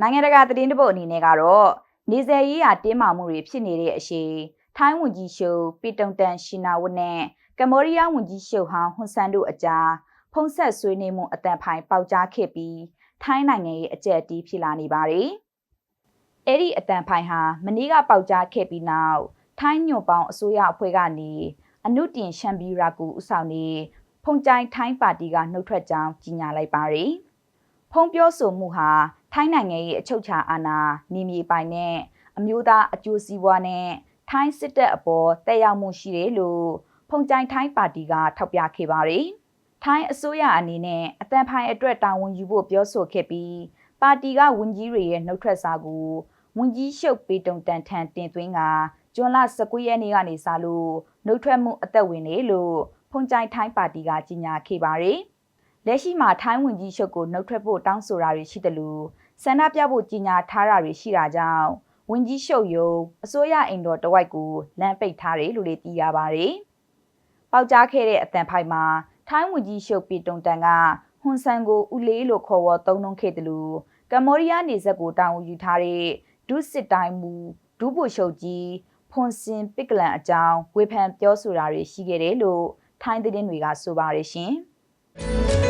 နိုင်ငံတကာသတင်းတပုတ်အနေနဲ့ကတော့နေဆယ်ရေးရာတင်းမာမှုတွေဖြစ်နေတဲ့အရှိထိုင်းဝန်ကြီးရှုပီတုံတန်ရှင်နာဝတ်နဲ့ကမ္ဘောဒီးယားဝန်ကြီးရှုဟောင်းဟွန်ဆန်တို့အကြားဖုံးဆက်ဆွေးနွေးမှုအတန်ဖိုင်ပေါက်ကြားခဲ့ပြီးထိုင်းနိုင်ငံရဲ့အကြက်အတီးဖြစ်လာနေပါတယ်။အဲ့ဒီအတန်ဖိုင်ဟာမနေ့ကပေါက်ကြားခဲ့ပြီးနောက်ထိုင်းညွန့်ပေါင်းအစိုးရအဖွဲ့ကနေအနုတင်ရှမ်ပီရာကူဥဆောင်နေဖုန်ကြိုင်ထိုင်းပါတီကနှုတ်ထွက်ကြောင်းကြေညာလိုက်ပါတယ်။ဖုံပြောဆိုမှုဟာ ထိုင်းနိုင်ငံရဲ့အချုပ်ချာအာဏာနေမြေပိုင်နဲ့အမျိုးသားအကျိုးစီးပွားနဲ့ထိုင်းစစ်တပ်အပေါ်တက်ရောက်မှုရှိတယ်လို့ဖုန်ကြိုင်ထိုင်းပါတီကထောက်ပြခဲ့ပါတယ်။ထိုင်းအစိုးရအနေနဲ့အတန်ဖိုင်အတွက်တာဝန်ယူဖို့ပြောဆိုခဲ့ပြီးပါတီကဝန်ကြီးတွေရဲ့နှုတ်ထွက်စာကိုဝန်ကြီးရှုပ်ပေတုံတန်ထန်တင်သွင်းကဂျွန်လ19ရက်နေ့ကနေစလို့နှုတ်ထွက်မှုအသက်ဝင်နေလို့ဖုန်ကြိုင်ထိုင်းပါတီကကြေညာခဲ့ပါတယ်။ လက်ရှိမှာထိုင်းဝန်ကြီးချုပ်ကိုနှုတ်ထွက်ဖို့တောင်းဆိုတာတွေရှိတယ်လို့ဆန္ဒပြဖို့ကြီးညာထားတာတွေရှိတာကြောင့်ဝန်ကြီးရှုပ်ယုံအစိုးရအိမ်တော်တဝိုက်ကိုလမ်းပိတ်ထားတယ်လို့လည်းသိရပါတယ်။ပေါက်ကြားခဲ့တဲ့အတန်ဖိုင်မှာထိုင်းဝန်ကြီးရှုပ်ပီတုံတန်ကဟွန်ဆန်ကိုဦးလေးလို့ခေါ်ဝေါ်သုံးနှုံးခဲ့တယ်လို့ကမ္ဘောဒီးယားနေဆက်ကိုတာဝန်ယူထားတဲ့ဒုစစ်တိုင်းမူဒုဗိုလ်ချုပ်ကြီးဖွန်စင်ပစ်ကလန်အကြောင်းဝေဖန်ပြောဆိုတာတွေရှိခဲ့တယ်လို့ထိုင်းသတင်းတွေကဆိုပါတယ်ရှင်။